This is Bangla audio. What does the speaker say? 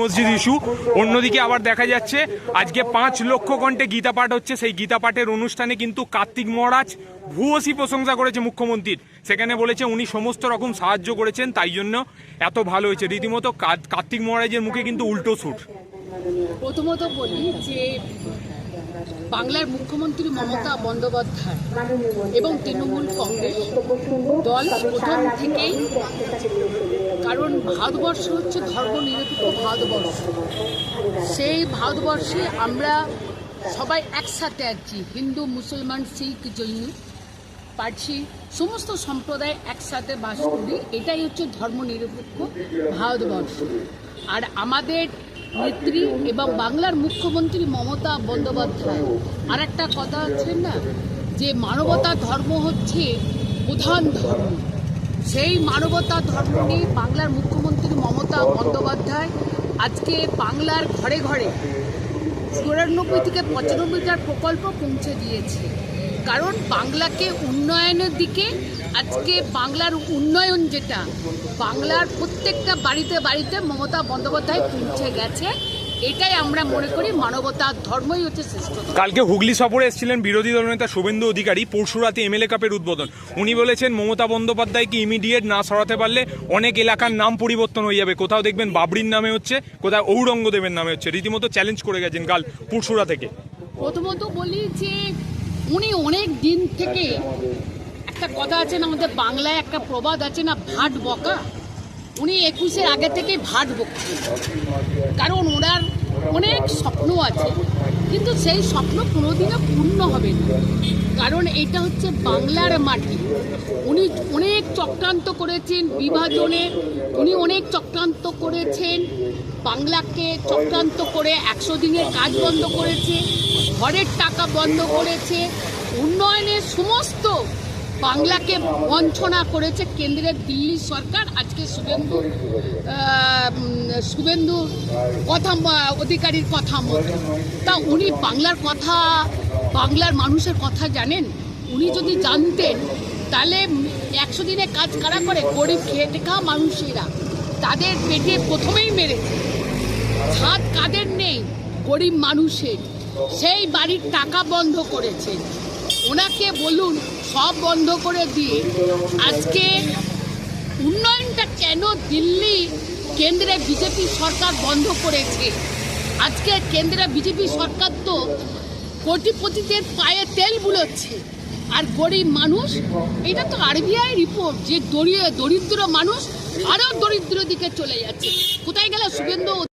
মসজিদ ইস্যু। অন্যদিকে আবার দেখা যাচ্ছে, আজকে পাঁচ লক্ষ কণ্ঠে গীতা পাঠ হচ্ছে। সেই গীতা পাঠের অনুষ্ঠানে কিন্তু কার্তিক মহারাজ ভূয়সী প্রশংসা করেছে মুখ্যমন্ত্রীর। সেখানে বলেছে, উনি সমস্ত রকম সাহায্য করেছেন, তাই জন্য এত ভালো হয়েছে। রীতিমতো কার্তিক মহারাজের মুখে কিন্তু উল্টো সুট প্রথমত বলি যে বাংলার মুখ্যমন্ত্রী মমতা বন্দ্যোপাধ্যায় এবং তৃণমূল কংগ্রেস দল প্রথম থেকেই, কারণ ভারতবর্ষ হচ্ছে ধর্মনিরপেক্ষ ভারতবর্ষ। সেই ভারতবর্ষে আমরা সবাই একসাথে আছি, হিন্দু, মুসলমান, শিখ, জৈন, পার্সি, সমস্ত সম্প্রদায় একসাথে বাস করি। এটাই হচ্ছে ধর্মনিরপেক্ষ ভারতবর্ষ। আর আমাদের নেত্রী এবং বাংলার মুখ্যমন্ত্রী মমতা বন্দ্যোপাধ্যায়। আর একটা কথা আছে না, যে মানবতা ধর্ম হচ্ছে প্রধান ধর্ম। সেই মানবতা ধর্ম নিয়ে বাংলার মুখ্যমন্ত্রী মমতা বন্দ্যোপাধ্যায় আজকে বাংলার ঘরে ঘরে চুরানব্বই থেকে পঁচানব্বইটার প্রকল্প পৌঁছে দিয়েছে। কারণ বাংলাকে উন্নয়নের দিকে আজকে বাংলার উন্নয়ন যেটা বাংলার প্রত্যেকটা বাড়িতে বাড়িতে মমতা বন্দ্যোপাধ্যায় পৌঁছে গেছে এটাই আমরা মনে করি মানবতার ধর্মই হচ্ছে শ্রেষ্ঠ কালকে হুগলি সফরে এসেছিলেন বিরোধী দলনেতা শুভেন্দু অধিকারী পরশুরাতে এমএলএ কাপের উদ্বোধন। উনি বলেছেন মমতা বন্দ্যোপাধ্যায়কে ইমিডিয়েট না সরাতে পারলে অনেক এলাকার নাম পরিবর্তন হয়ে যাবে। কোথাও দেখবেন বাবরির নামে হচ্ছে কোথাও ঔরঙ্গদেবের নামে হচ্ছে। রীতিমতো চ্যালেঞ্জ করে গেছেন কাল পুরসুরা থেকে। প্রথমত বলি যে উনি অনেক দিন থেকে একটা কথা আছে না, আমাদের বাংলায় একটা প্রবাদ আছে না, ভাট বকা। উনি একুশের আগে থেকেই ভাট বকছেন কারণ ওনার অনেক স্বপ্ন আছে। কিন্তু সেই স্বপ্ন কোনোদিনও পূর্ণ হবে না। কারণ এটা হচ্ছে বাংলার মাটি। উনি অনেক চক্রান্ত করেছেন বিভাজনে। উনি অনেক চক্রান্ত করেছেন, বাংলাকে চক্রান্ত করে একশো দিনের কাজ বন্ধ করেছে, ঘরের টাকা বন্ধ করেছে। উন্নয়নের সমস্ত বাংলাকে বঞ্চনা করেছে কেন্দ্রের দিল্লি সরকার। আজকে শুভেন্দু শুভেন্দু কথা অধিকারীর কথা মতো তা উনি বাংলার কথা, বাংলার মানুষের কথা জানেন? উনি যদি জানতেন, তাহলে একশো দিনে কাজ কারা করে? গরিব খেটে খাওয়া মানুষেরা। তাদের পেটে প্রথমেই মেরেছে। ছাদ কাদের নেই? গরিব মানুষের। সেই বাড়ির টাকা বন্ধ করেছেন ওনাকে বলুন, সব বন্ধ করে দিয়ে আজকে উন্নয়নটা কেন দিল্লি কেন্দ্রে বিজেপি সরকার বন্ধ করেছে? আজকে কেন্দ্রে বিজেপি সরকার তো কোটিপতিদের পায়ে তেল বুলোচ্ছে। আর গরিব মানুষ, এটা তো আরবিআই রিপোর্ট যে দরিদ্র মানুষ আরও দরিদ্র দিকে চলে যাচ্ছে। কোথায় গেল শুভেন্দু